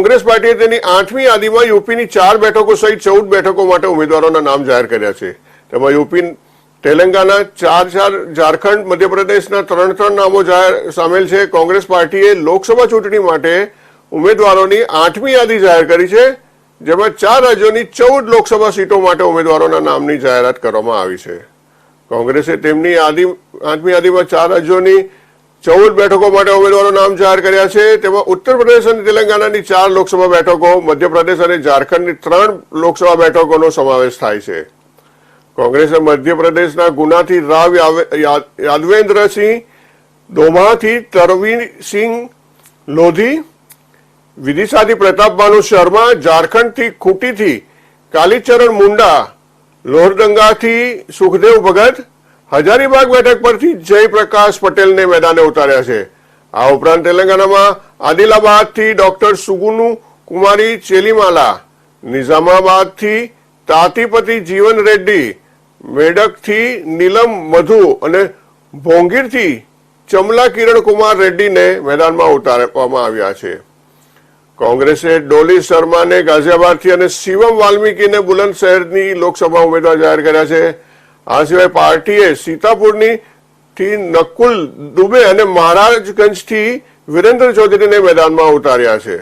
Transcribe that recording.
કોંગ્રેસ પાર્ટીએ તેની આઠમી યાદીમાં યુપીની ચાર બેઠકો સહિત ચૌદ બેઠકો માટે ઉમેદવારોના નામ જાહેર કર્યા છે. તેમાં યુપી તેલંગાના ચાર ચાર, ઝારખંડ, મધ્યપ્રદેશના ત્રણ ત્રણ નામો જાહેર સામેલ છે. કોંગ્રેસ પાર્ટીએ લોકસભા ચૂંટણી માટે ઉમેદવારોની આઠમી યાદી જાહેર કરી છે, જેમાં ચાર રાજ્યોની ચૌદ લોકસભા સીટો માટે ઉમેદવારોના નામની જાહેરાત કરવામાં આવી છે. કોંગ્રેસે તેમની યાદી, આઠમી યાદીમાં ચાર રાજ્યોની ચૌદ બેઠકો માટે ઉમેદવારો નામ જાહેર કર્યા છે. તેમાં ઉત્તર પ્રદેશ અને તેલંગાણાની ચાર લોકસભા બેઠકો, મધ્યપ્રદેશ અને ઝારખંડની ત્રણ લોકસભા બેઠકોનો સમાવેશ થાય છે. કોંગ્રેસે મધ્યપ્રદેશના ગુનાથી રાવ યાદવેન્દ્રસિંહ, દોમાથી તરવીરસિંહ, લોધી, વિદિશાથી પ્રતાપ ભાનુ શર્મા, ઝારખંડથી ખૂટીથી કાલીચરણ મુંડા, લોહરદંગાથી સુખદેવ ભગત હજારીબાગ બેઠક પરથી જયપ્રકાશ પટેલને મેદાને ઉતાર્યા છે. આ ઉપરાંત તેલંગાણામાં આદિલાબાદથી ડોક્ટર સુગુનુ કુમારી ચેલીમાલા, નિઝામાબાદથી તાતીપતિ જીવન રેડ્ડી, મેડકથી નીલમ મધુ અને ભોંગીરથી ચમલા કિરણ કુમાર રેડ્ડીને મેદાનમાં ઉતારવામાં આવ્યા છે. કોંગ્રેસે ડોલી શર્માને ગાઝિયાબાદથી અને શિવમ વાલ્મીકીને બુલંદશહેરની લોકસભા ઉમેદવાર જાહેર કર્યા છે. આ સિવાય પાર્ટીએ સીતાપુરની થી નકુલ દુબે અને મહારાજગંજથી વિરેન્દ્ર ચૌધરીને મેદાનમાં ઉતાર્યા છે.